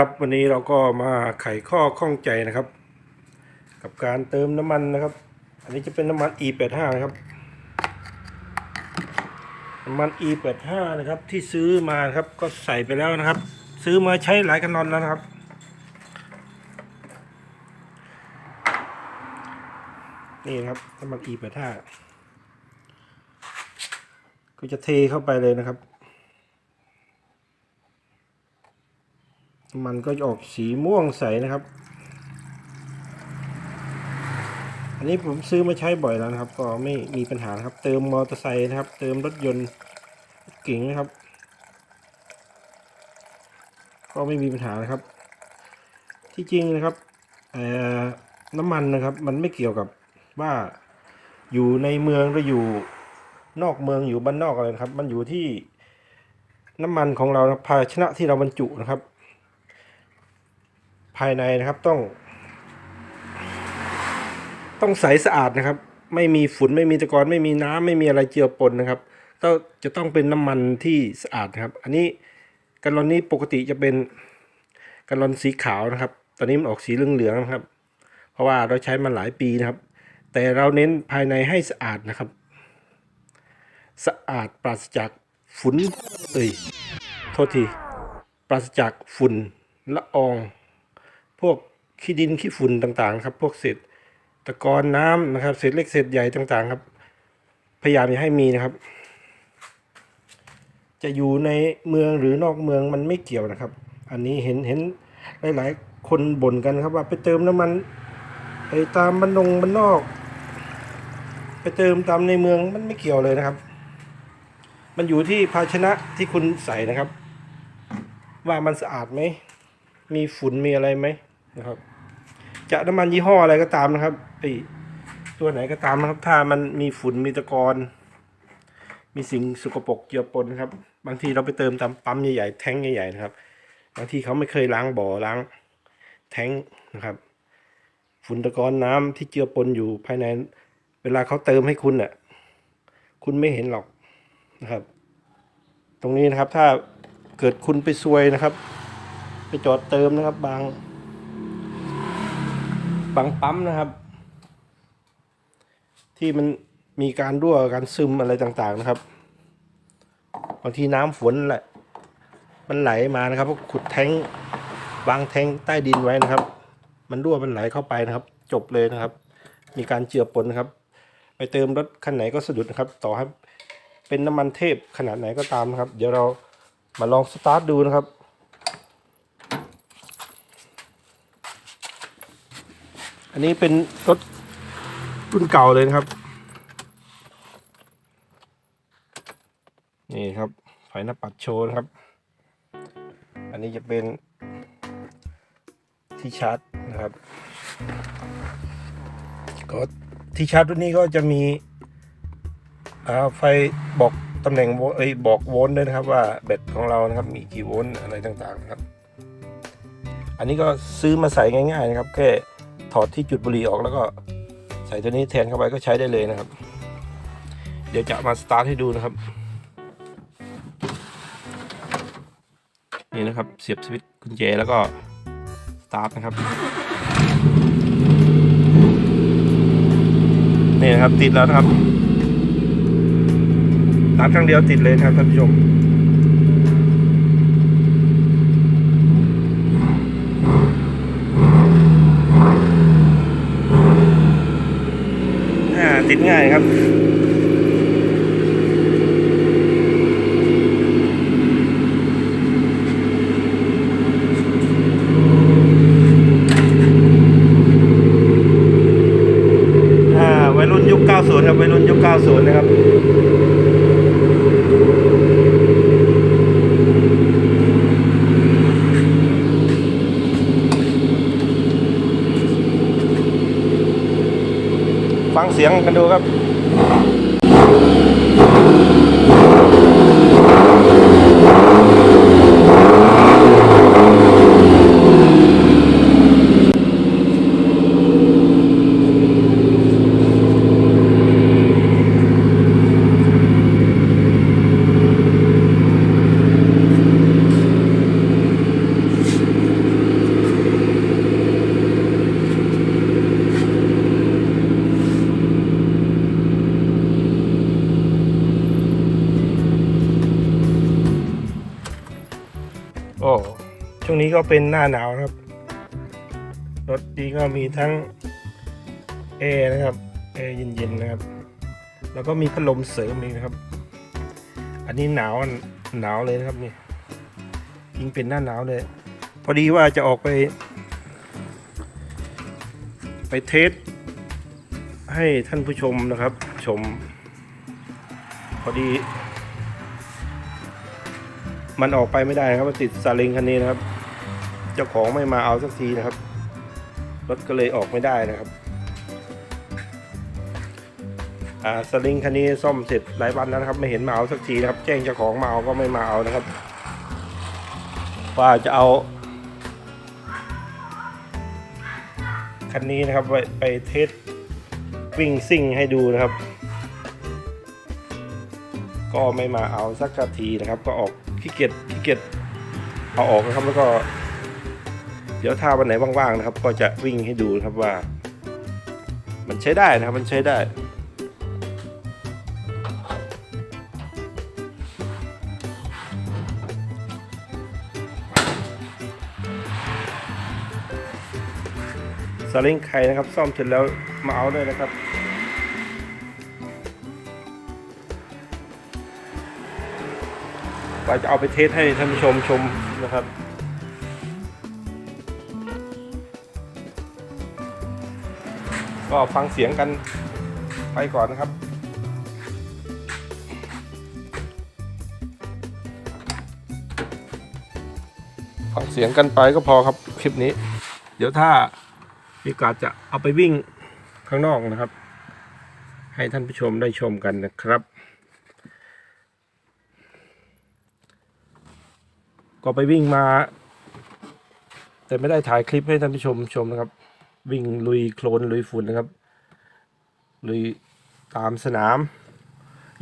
ครับวันนี้เราก็มาไขข้อข้องใจนะครับ กับการเติมน้ำมันนะครับ อันนี้จะเป็นน้ำมัน E85 นะครับน้ำมัน E85 นะครับที่ซื้อมานะครับก็ใส่ไปแล้วนะครับ ซื้อมาใช้หลายกันนอนแล้วนะครับ นี่ครับน้ำมัน E85 ก็จะเทเข้าไปเลยนะครับ มันก็จะออกสีม่วงใสนะครับ อันนี้ผมซื้อมาใช้บ่อยแล้วนะครับ ก็ไม่มีปัญหาครับ เติมมอเตอร์ไซค์นะครับ เติมรถยนต์เก๋งนะครับ ก็ไม่มีปัญหานะครับ ที่จริงนะครับน้ำมันนะครับ มันไม่เกี่ยวกับว่าอยู่ในเมืองหรืออยู่นอกเมืองอยู่บ้านนอกอะไรนะครับ มันอยู่ที่น้ำมันของเราภาชนะที่เราบรรจุนะครับ ภายในนะครับต้อง ต้องใสสะอาดนะครับ ไม่มีฝุ่นไม่มีตะกอนไม่มีน้ำไม่มีอะไรเจือปนนะครับก็จะต้องเป็นน้ำมันที่สะอาดนะครับ อันนี้กันลอนนี้ปกติจะเป็นกันลอนสีขาวนะครับ ตอนนี้มันออกสีเหลืองๆนะครับ เพราะว่าเราใช้มาหลายปีนะครับ แต่เราเน้นภายในให้สะอาดนะครับ สะอาดปราศจากฝุ่นเอ้ยโทษที ปราศจากฝุ่นละออง พวกขี้ดินขี้ฝุ่นต่างๆ ครับ พวกเศษตะกอนน้ำนะครับเศษเล็กเศษใหญ่ต่างๆ ครับ พยายามอย่าให้มีนะครับ จะอยู่ในเมืองหรือนอกเมืองมันไม่เกี่ยวนะครับ อันนี้เห็นเห็นหลาย ๆ คนบ่นกันครับว่าไปเติมน้ำมันไปตามบ้านนงบ้านนอก ไปเติมตามในเมืองมันไม่เกี่ยวเลยนะครับ มันอยู่ที่ภาชนะที่คุณใส่นะครับ ว่ามันสะอาดไหมมีฝุ่นมีอะไรไหม นะครับ จะน้ำมันยี่ห้ออะไรก็ตามนะครับไอตัวไหนก็ตามนะครับ ถ้ามันมีฝุ่นมีตะกอนมีสิ่งสกปรกเจือปนนะครับ บางทีเราไปเติมตามปั๊มใหญ่ๆแท้งใหญ่ๆนะครับ บางทีเขาไม่เคยล้างบ่อล้างแท้งนะครับ ฝุ่นตะกอนน้ำที่เจือปนอยู่ภายใน เวลาเขาเติมให้คุณน่ะ คุณไม่เห็นหรอกนะครับ ตรงนี้นะครับถ้าเกิดคุณไปซวยนะครับ ไปจอดเติมนะครับ บาง บางปั๊มนะครับ ที่มันมีการรั่วการซึมอะไรต่างๆนะครับบางทีน้ำฝนแหละมันไหลมานะครับขุดแทงวางแทงใต้ดินไว้นะครับ มันรั่วมันไหลเข้าไปนะครับ จบเลยนะครับ มีการเจือปนนะครับ ไปเติมรถคันไหนก็สะดุดนะครับ ต่อให้เป็นน้ำมันเทพขนาดไหนก็ตามนะครับ เดี๋ยวเรามาลองสตาร์ทดูนะครับ อันนี้เป็นรถรุ่นเก่าเลยนะครับ นี่ครับไฟหน้าปัดโชว์นะครับ อันนี้จะเป็นที่ชาร์จนะครับก็ที่ชาร์จรุ่นนี้ก็จะมีอ่าไฟบอกตำแหน่งโวเอ้ยบอกโวลต์ด้วยนะครับว่าแบตของเรานะครับมีกี่โวลต์อะไรต่างๆนะครับ อันนี้ก็ซื้อมาใส่ง่ายๆนะครับแค่ ถอดที่จุดบุหรี่ออกแล้วก็ใส่ตัวนี้แทนเข้าไปก็ใช้ได้เลยนะครับ เดี๋ยวจะมาสตาร์ทให้ดูนะครับ นี่นะครับเสียบสวิตช์กุญแจแล้วก็สตาร์ทนะครับนี่นะครับติดแล้วนะครับสตาร์ทครั้งเดียวติดเลยนะครับท่านผู้ชม อ่า ติดง่ายครับ อ่าวัยรุ่นยุค 90 ครับวัยรุ่นยุค 90 นะครับ ฟัง เสียงกันดูครับ น โอ้ช่ วงนี้ก็เป็นหน้าหนาวครับ รถดีก็มีทั้งแอร์นะครับแอร์เย็นๆนะครับ แล้วก็มีพัดลมเสริมอีกนะครับ อันนี้หนาวหนาวเลยนะครับนี่ยิงเป็นหน้าหนาวเลย พอดีว่าจะออกไป ไปเทสให้ท่านผู้ชมนะครับ ชม พอดี มันออกไปไม่ได้ครับมันติดซาเล้งคันนี้นะครับ เจ้าของไม่มาเอาสักทีนะครับ รถก็เลยออกไม่ได้นะครับอ่าสลิงคันนี้ซ่อมเสร็จหลายวันแล้วนะครับ ไม่เห็นมาเอาสักทีนะครับ แจ้งเจ้าของมาเอาก็ไม่มาเอานะครับว่าจะเอาคันนี้นะครับไปไปเทสวิ่งซิ่งให้ดูนะครับ ก็ไม่มาเอาสักทีนะครับ ก็ออกขี้เกียจขี้เกียจเอาออกนะครับแล้วก็ เดี๋ยวถ้าวันไหนว่างๆนะครับ ก็จะวิ่งให้ดูนะครับว่า มันใช้ได้นะครับมันใช้ได้สลิงไข่นะครับ ซ่อมเสร็จแล้วมาเอาเลยนะครับว่าจะเอาไปเทสให้ท่านผู้ชมชมนะครับ ก็ฟังเสียงกันไปก่อนนะครับฟังเสียงกันไปก็พอครับคลิปนี้ เดี๋ยวถ้ามีโอกาสจะเอาไปวิ่งข้างนอกนะครับ ให้ท่านผู้ชมได้ชมกันนะครับ ก็ไปวิ่งมา แต่ไม่ได้ถ่ายคลิปให้ท่านผู้ชมชมนะครับ วิ่งลุยโคลนลุยฝุ่นนะครับ ลุยตามสนาม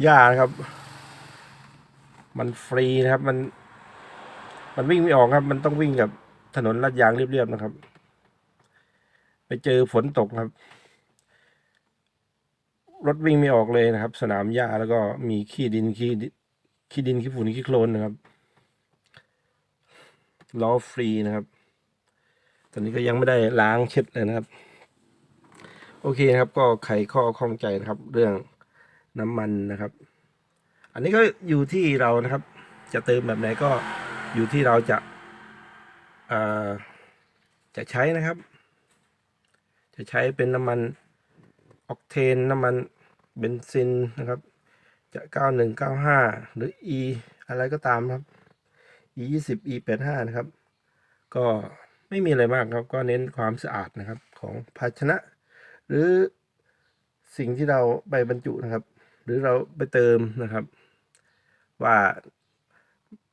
หญ้านะครับ มันฟรีนะครับมัน มันวิ่งไม่ออกครับ มันต้องวิ่งกับถนนลาดยางเรียบๆนะครับ ไปเจอฝนตกครับ รถวิ่งไม่ออกเลยนะครับ สนามหญ้าแล้วก็มีขี้ดินขี้ดิขี้ดินขี้ฝุ่นขี้โคลนนะครับล้อฟรีนะครับ ตอนนี้ก็ยังไม่ได้ล้างเช็ดเลยนะครับ โอเคนะครับ ก็ไขข้อข้องใจนะครับ เรื่องน้ำมันนะครับ อันนี้ก็อยู่ที่เรานะครับ จะเติมแบบไหนก็อยู่ที่เราจะจะใช้นะครับ จะใช้เป็นน้ำมันออกเทนน้ำมันเบนซินนะครับ จะ 9195 หรือ E อะไรก็ตามครับ E 20 E 85นะครับ ก็ ไม่มีอะไรมากครับ ก็เน้นความสะอาดนะครับของภาชนะ หรือสิ่งที่เราไปบรรจุนะครับ หรือเราไปเติมนะครับ ว่า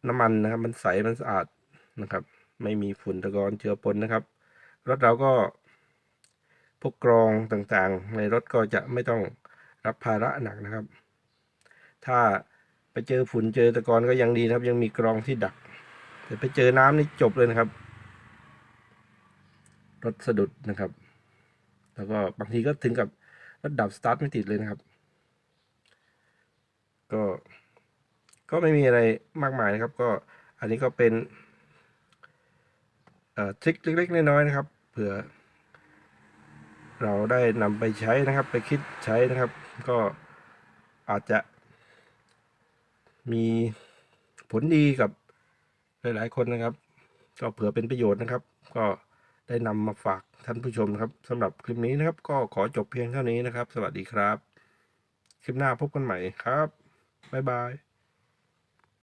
น้ำมันนะครับมันใสมันสะอาดนะครับ ไม่มีฝุ่นตะกอนเจือปนนะครับรถเราก็พวกกรองต่างๆ ในรถก็จะไม่ต้องรับภาระหนักนะครับ ถ้าไปเจอฝุ่นเจอตะกอนก็ยังดีนะครับ ยังมีกรองที่ดัก แต่ไปเจอน้ำนี่จบเลยนะครับ รถสะดุดนะครับ แล้วก็บางทีก็ถึงกับรถดับสตาร์ทไม่ติดเลยนะครับ ก็ก็ไม่มีอะไรมากมายนะครับ ก็อันนี้ก็เป็นเทริคเล็ก ๆ น้อยๆนะครับ เผื่อ เราได้นำไปใช้นะครับ ไปคิดใช้นะครับ ก็อาจจะมีผลดีกับหลาย ๆ คนนะครับ ก็เผื่อเป็นประโยชน์นะครับ ก็ ได้นำมาฝากท่านผู้ชมนะครับสำหรับคลิปนี้นะครับ ก็ขอจบเพียงเท่านี้นะครับ สวัสดีครับ คลิปหน้าพบกันใหม่ครับบ๊ายบาย